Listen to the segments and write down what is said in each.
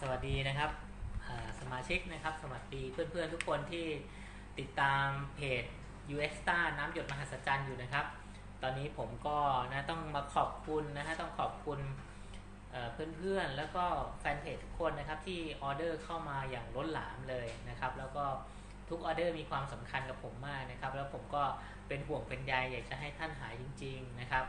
สวัสดีนะครับสมาชิกนะครับสวัสดีเพื่อนๆทุกคนที่ติดตามเพจ u s t a r น้ำหยดมหัศจรรย์อยู่นะครับ ตอนนี้ผมก็นะต้องมาขอบคุณนะฮะต้องขอบคุณเพื่อนๆ แล้วก็แฟนเพจทุกคนนะครับที่ออเดอร์เข้ามาอย่างล้นหลามเลยนะครับ แล้วก็ทุกออเดอร์มีความสำคัญกับผมมากนะครับ แล้วผมก็เป็นห่วงเป็นใยอยากจะให้ท่านหายจริง ๆนะครับ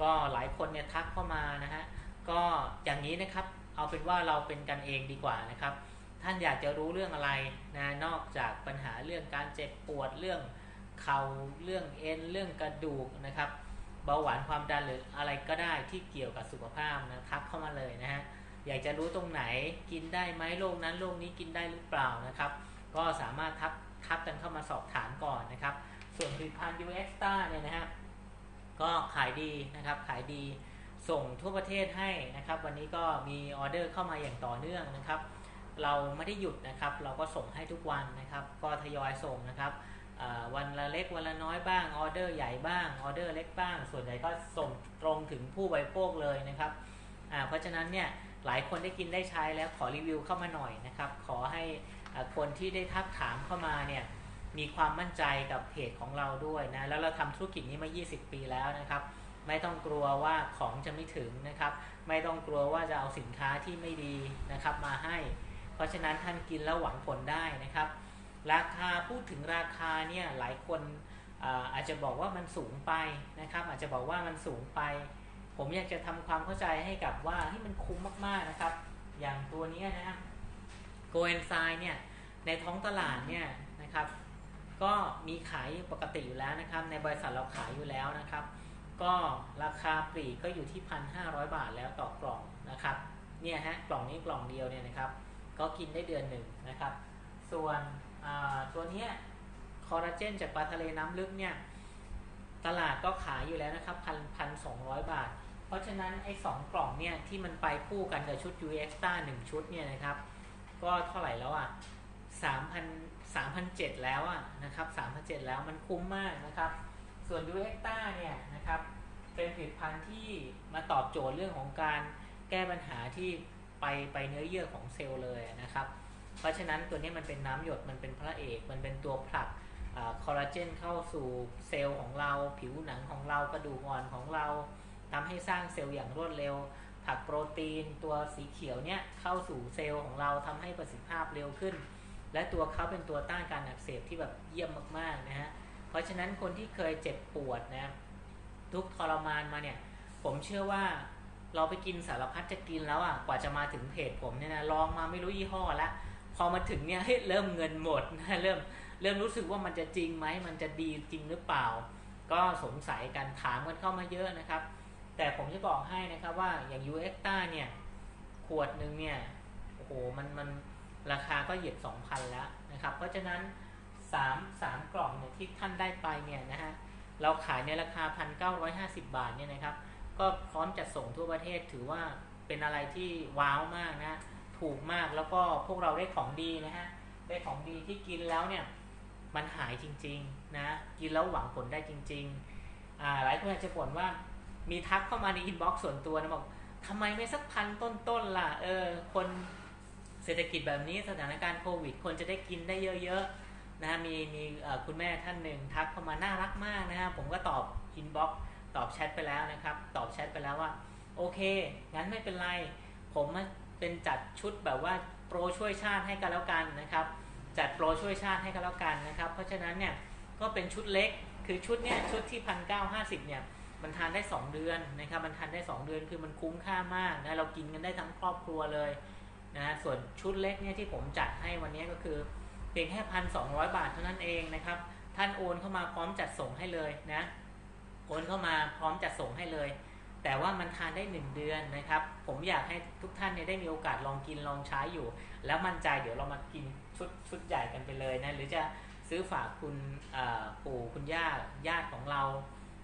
ก็หลายคนเนี่ยทักเข้ามานะฮะก็อย่างนี้นะครับ เอาเป็นว่าเราเป็นกันเองดีกว่านะครับ ท่านอยากจะรู้เรื่องอะไรนะนอกจากปัญหาเรื่องการเจ็บปวดเรื่องเข่าเรื่องเอ็นเรื่องกระดูกนะครับเบาหวานความดันหรืออะไรก็ได้ที่เกี่ยวกับสุขภาพนะทักเข้ามาเลยนะฮะอยากจะรู้ตรงไหนกินได้ไหมโรคนั้นโรคนี้กินได้หรือเปล่านะครับ ก็สามารถทักทักกันเข้ามาสอบถามก่อนนะครับ ส่วนผลิตภัณฑ์ u x t a เนี่ยนะฮะก็ขายดีนะครับขายดี ส่งทั่วประเทศให้นะครับ วันนี้ก็มีออเดอร์เข้ามาอย่างต่อเนื่องนะครับ เราไม่ได้หยุดนะครับ เราก็ส่งให้ทุกวันนะครับ ก็ทยอยส่งนะครับวันละเล็กวันละน้อยบ้างออเดอร์ใหญ่บ้างออเดอร์เล็กบ้าง ส่วนใหญ่ก็ส่งตรงถึงผู้บริโภคเลยนะครับเพราะฉะนั้นเนี่ยหลายคนได้กินได้ใช้แล้วขอรีวิวเข้ามาหน่อยนะครับ ขอให้คนที่ได้ทักถามเข้ามาเนี่ยมีความมั่นใจกับเพจของเราด้วยนะแล้วเราทำธุรกิจนี้มา 20 ปีแล้วนะครับ ไม่ต้องกลัวว่าของจะไม่ถึงนะครับ ไม่ต้องกลัวว่าจะเอาสินค้าที่ไม่ดีนะครับมาให้ เพราะฉะนั้นท่านกินแล้วหวังผลได้นะครับ ราคาพูดถึงราคาเนี่ยหลายคนอาอาจจะบอกว่ามันสูงไปนะครับ อาจจะบอกว่ามันสูงไป ผมอยากจะทำความเข้าใจให้กับว่าที่มันคุ้มมากๆนะครับ อย่างตัวนี้นะโกเอนไซเนี่ยในท้องตลาดเนี่ยนะครับ ก็มีขายปกติอยู่แล้วนะครับ ในบริษัทเราขายอยู่แล้วนะครับ ก็ราคาปลีกก็อยู่ที่พันห้าร้อยบาทแล้วต่อกล่องนะครับเนี่ยฮะกล่องนี้กล่องเดียวเนี่ยนะครับ ก็กินได้เดือนหนึ่งนะครับ ส่วนตัวนี้คอลลาเจนจากปลาทะเลน้ำลึกเนี่ยตลาดก็ขายอยู่แล้วนะครับพันพันสองร้อยบาท เพราะฉะนั้นไอ้สองกล่องเนี่ยที่มันไปคู่กันกับชุด u x t a หนึ่งชุดเนี่ยนะครับ ก็เท่าไหร่แล้วอะสามพันสามพันเจ็ดแล้วอะนะครับสามพันเจ็ดแล้วมันคุ้มมากนะครับ ส่วน u x t a เนี่ยนะครับเป็นผลิตภัณฑ์ที่มาตอบโจทย์เรื่องของการแก้ปัญหาที่ไปไปเนื้อเยื่อของเซลล์เลยนะครับ เพราะฉะนั้นตัวนี้มันเป็นน้ำหยดมันเป็นพระเอก มันเป็นตัวผลักคอลลาเจนเข้าสู่เซลล์ของเรา ผิวหนังของเรากระดูกอ่อนของเราทำให้สร้างเซลล์อย่างรวดเร็วผลักโปรตีนตัวสีเขียวเนี่ยเข้าสู่เซลล์ของเราทำให้ประสิทธิภาพเร็วขึ้น และตัวเขาเป็นตัวต้านการอักเสบที่แบบเยี่ยมมากๆนะฮะ ราะฉะนั้นคนที่เคยเจ็บปวดนะทุกทรมานมาเนี่ย ผมเชื่อว่าเราไปกินสารพัดจะกินแล้วอะกว่าจะมาถึงเพจผมเนี่ยนะลองมาไม่รู้ยี่ห้อละพอมาถึงเนี่ยเฮ้ยเริ่มเงินหมดนะเริ่มเริ่มรู้สึกว่ามันจะจริงไหมมันจะดีจริงหรือเปล่า ก็สงสัยกันถามกันเข้ามาเยอะนะครับ แต่ผมจะบอกให้นะครับว่าอย่าง u x t a เนี่ยขวดหนึ่งเนี่ยโอ้โหมันมันราคาก็เหยียบ2,000แล้วนะครับ เพราะฉะนั้น 3 3กล่องเนี่ยที่ท่านได้ไปเนี่ยนะฮะเราขายในราคา 1,950 บาทเนี่ยนะครับ ก็พร้อมจัดส่งทั่วประเทศถือว่าเป็นอะไรที่ว้าวมากนะถูกมากแล้วก็พวกเราได้ของดีนะฮะได้ของดีที่กินแล้วเนี่ยมันหายจริงๆนะกินแล้วหวังผลได้จริงๆอ่าหลายคนอาจจะบ่นว่ามีทักเข้ามาในอินบ็อกซ์ส่วนตัวนะบอกทำไมไม่สักพันต้นๆล่ะเออคนเศรษฐกิจแบบนี้สถานการณ์โควิดคนจะได้กินได้เยอะๆ นะมีมีคุณแม่ท่านหนึ่งทักเข้ามาน่ารักมากนะฮะผมก็ตอบอินบ็อกซ์ตอบแชทไปแล้วนะครับ ตอบแชทไปแล้วว่า โอเค งั้นไม่เป็นไร ผมมาเป็นจัดชุดแบบว่าโปรช่วยชาติให้กันแล้วกันนะครับ จัดโปรช่วยชาติให้กันแล้วกันนะครับ เพราะฉะนั้นเนี่ยก็เป็นชุดเล็กคือชุดเนี้ยชุดที่พันเก้าห้าสิบเนี่ยมันทานได้ 2 เดือนนะครับ มันทานได้ 2 เดือนคือมันคุ้มค่ามากนะเรากินกันได้ทั้งครอบครัวเลยนะส่วนชุดเล็กเนี่ยที่ผมจัดให้วันนี้ก็คือ พียงแค่พันสองบาทเท่านั้นเองนะครับ ท่านโอนเข้ามาพร้อมจัดส่งให้เลยนะ โอนเข้ามาพร้อมจัดส่งให้เลย แต่ว่ามันทานได้ 1 เดือนนะครับ ผมอยากให้ทุกท่านเนี่ยได้มีโอกาสลองกินลองใช้อยู่ แล้วมั่นใจเดี๋ยวเรามากินชุดชุดใหญ่กันไปเลยนะ หรือจะซื้อฝากคุณปู่คุณย่าญาติของเรา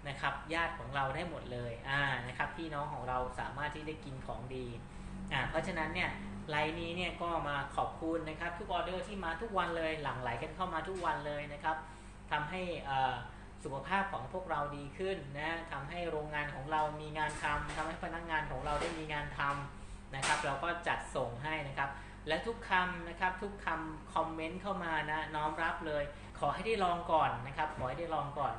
นะครับ ญาติของเราได้หมดเลยอ่านะครับพี่น้องของเราสามารถที่ได้กินของดีอ่าเพราะฉะนั้นเนี่ย ไลน์นี้เนี่ยก็มาขอบคุณนะครับทุกออเดอร์ที่มาทุกวันเลยหลั่งไหลกันเข้ามาทุกวันเลยนะครับทำให้สุขภาพของพวกเราดีขึ้นนะทำให้โรงงานของเรามีงานทำทำให้พนักงานของเราได้มีงานทำนะครับ เราก็จัดส่งให้นะครับ และทุกคำนะครับทุกคำคอมเมนต์เข้ามานะน้อมรับเลย ขอให้ได้ลองก่อนนะครับ ขอให้ได้ลองก่อน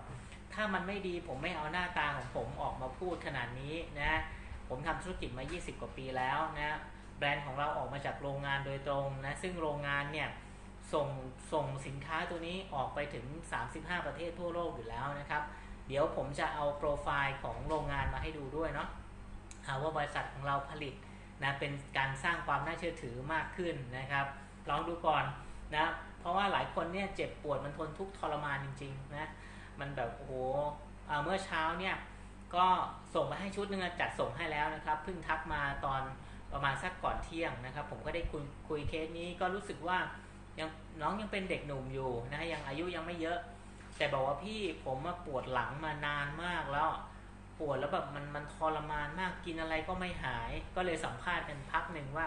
ถ้ามันไม่ดีผมไม่เอาหน้าตาของผมออกมาพูดขนาดนี้นะผมทำธุรกิจมา 20 กว่าปีแล้วนะ รนด์ของเราออกมาจากโรงงานโดยตรงนะซึ่งโรงงานเนี่ยส่งส่งสินค้าตัวนี้ออกไปถึง 35 ประเทศทั่วโลกอยู่แล้วนะครับ เดี๋ยวผมจะเอาโปรไฟล์ของโรงงานมาให้ดูด้วยเนาะว่าบริษัทของเราผลิตนะเป็นการสร้างความน่าเชื่อถือมากขึ้นนะครับ ลองดูก่อนนะเพราะว่าหลายคนเนี่ยเจ็บปวดมันทนทุกทรมานจริงๆนะมันแบบโอ้โหเมื่อเช้าเนี่ยก็ส่งไปให้ชุดหนึงจัดส่งให้แล้วนะครับเพิ่งทักมาตอน ประมาณสักก่อนเที่ยงนะครับ ผมก็ได้คุยคุยเคสนี้ก็รู้สึกว่ายังน้องยังเป็นเด็กหนุ่มอยู่นะยังอายุยังไม่เยอะ แต่บอกว่าพี่ผมมาปวดหลังมานานมากแล้ว ปวดแล้วแบบมันมันทรมานมากกินอะไรก็ไม่หาย ก็เลยสัมภาษณ์กันพักหนึ่งว่า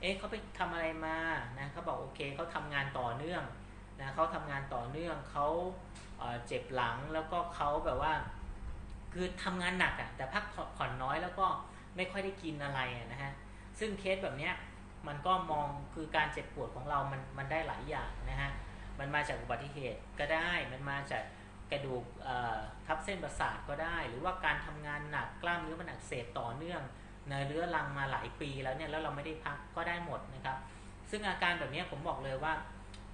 เอ๊ะเขาไปทำอะไรมานะเขาบอกโอเคเขาทำงานต่อเนื่องนะเขาทำงานต่อเนื่องเขาเเจ็บหลังแล้วก็เขาแบบว่า คือทำงานหนักอะแต่พักผ่อนน้อยแล้วก็ไม่ค่อยได้กินอะไระนะฮะ ซึ่งเคสแบบเนี้ยมันก็มองคือการเจ็บปวดของเรามันมันได้หลายอย่างนะฮะ มันมาจากอุบัติเหตุก็ได้ มันมาจากกระดูกทับเส้นประสาทก็ได้ หรือว่าการทำงานหนักกล้ามเนื้อมันอักเสบต่อเนื่องเนเรื้อรังมาหลายปีแล้วเนี่ยแล้วเราไม่ได้พักก็ได้หมดนะครับ ซึ่งอาการแบบนี้ผมบอกเลยว่า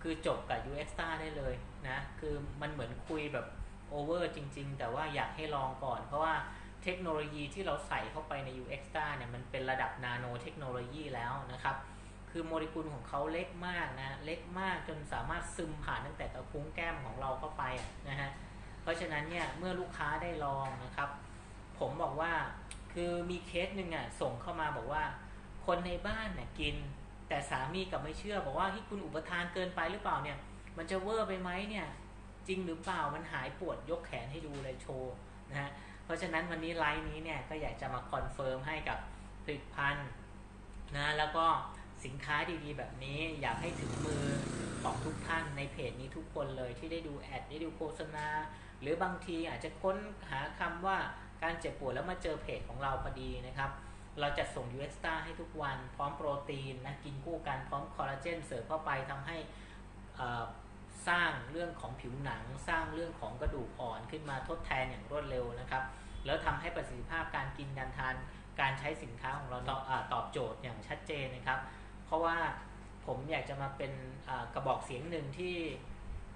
คือจบกับ UX t a r ได้เลยนะ คือมันเหมือนคุยแบบโอเวอร์จริง ๆ แต่ว่าอยากให้ลองก่อน เพราะว่า เทคโนโลยีที่เราใส่เข้าไปใน UX Star เนี่ยมันเป็นระดับนาโนเทคโนโลยีแล้วนะครับ คือโมเลกุลของเขาเล็กมากนะเล็กมากจนสามารถซึมผ่านตั้งแต่กระพุ้งแก้มของเราเข้าไปนะฮะเพราะฉะนั้นเนี่ยเมื่อลูกค้าได้ลองนะครับ ผมบอกว่าคือมีเคสหนึ่งอะส่งเข้ามาบอกว่า คนในบ้านเนี่ยกิน แต่สามีกับไม่เชื่อ บอกว่าที่คุณอุปทานเกินไปหรือเปล่าเนี่ย มันจะเวอร์ไปไหมเนี่ยจริงหรือเปล่ามันหายปวดยกแขนให้ดูเลยโชว์นะฮะ เพราะฉะนั้นวันนี้ไลฟ์นี้เนี่ยก็อยากจะมาคอนเฟิร์มให้กับผลิตภัณฑ์นะแล้วก็สินค้าดีๆ แบบนี้อยากให้ถึงมือของทุกท่านในเพจนี้ทุกคนเลยที่ได้ดูแอดได้ดูโฆษณา หรือบางทีอาจจะค้นหาคำว่าการเจ็บปวดแล้วมาเจอเพจของเราพอดีนะครับ เราจะส่ง u s t a ให้ทุกวันพร้อมโปรตีนนะกินคู่กันพร้อมคอลลาเจนเสริมเข้าไปทำให้อ่อ สร้างเรื่องของผิวหนัง สร้างเรื่องของกระดูกอ่อนขึ้นมาทดแทนอย่างรวดเร็วนะครับ แล้วทำให้ประสิทธิภาพการกินการทานการใช้สินค้าของเราตอบตอบโจทย์อย่างชัดเจนนะครับ เพราะว่าผมอยากจะมาเป็นกระบอกเสียงหนึ่งที่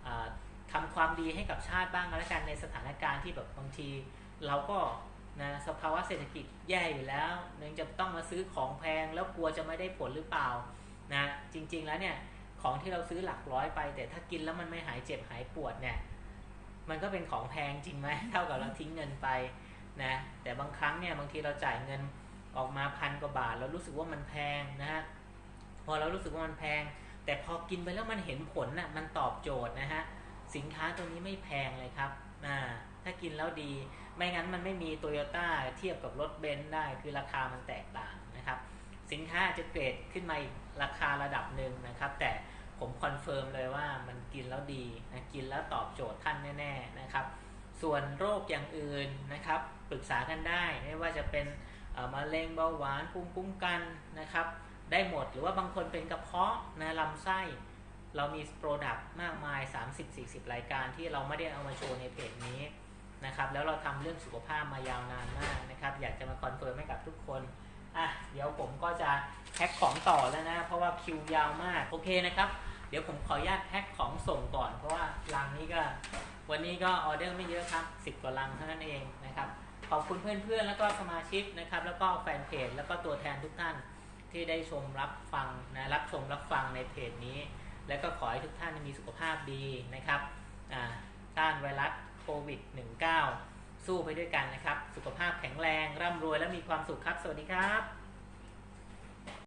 อ่าทำความดีให้กับชาติบ้างก็แล้วกันในสถานการณ์ที่แบบบางที เราก็นะสภาวะเศรษฐกิจแย่อยู่แล้วยังจะต้องมาซื้อของแพงแล้วกลัวจะไม่ได้ผลหรือเปล่านะจริงๆแล้วเนี่ย ของที่เราซื้อหลักร้อยไป แต่ถ้ากินแล้วมันไม่หายเจ็บหายปวดเนี่ย มันก็เป็นของแพงจริงไหมเท่ากับเราทิ้งเงินไปนะแต่บางครั้งเนี่ยบางทีเราจ่ายเงินออกมาพันกว่าบาทเรารู้สึกว่ามันแพงนะฮะพอเรารู้สึกว่ามันแพง แต่พอกินไปแล้วมันเห็นผลน่ะมันตอบโจทย์นะฮะสินค้าตัวนี้ไม่แพงเลยครับอ่าถ้ากินแล้วดี ไม่งั้นมันไม่มีโตโยต้าเทียบกับรถเบนซ์ได้ คือราคามันแตกต่างนะครับ สินค้าจะเกรดขึ้นมาอีกราคาระดับหนึ่งนะครับ แต่ผมคอนเฟิร์มเลยว่ามันกินแล้วดีนะกินแล้วตอบโจทย์ท่านแน่ๆนะครับ ส่วนโรคอย่างอื่นนะครับปรึกษากันได้ไม่ว่าจะเป็นมะเร็งเบาหวานภูมิคุ้มกันนะครับ ได้หมดหรือว่าบางคนเป็นกระเพาะนะลำไส้เรามีโปรดักต์มากมาย 30-40 รายการที่เราไม่ได้เอามาโชว์ในเพจนี้นะครับ แล้วเราทำเรื่องสุขภาพมายาวนานมากนะครับ อยากจะมาคอนเฟิร์มให้กับทุกคน อะเดี๋ยวผมก็จะแพ็คของต่อแล้วนะ เพราะว่าคิวยาวมากโอเคนะครับ เดี๋ยวผมขออนุญาตแพ็คของส่งก่อน เพราะว่าลังนี้ก็ วันนี้ก็ออเดอร์ไม่เยอะครับ 10 กว่าลังเท่านั้นเองนะครับขอบคุณเพื่อนๆ แล้วก็สมาชิกนะครับ แล้วก็แฟนเพจ แล้วก็ตัวแทนทุกท่านที่ได้ชมรับฟังนะรับชมรับฟังในเพจนี้ แล้วก็ขอให้ทุกท่านมีสุขภาพดีนะครับอ่าต้านไวรัสโควิด -19 สู้ไปด้วยกันนะครับ สุขภาพแข็งแรง ร่ำรวยและมีความสุขครับ สวัสดีครับ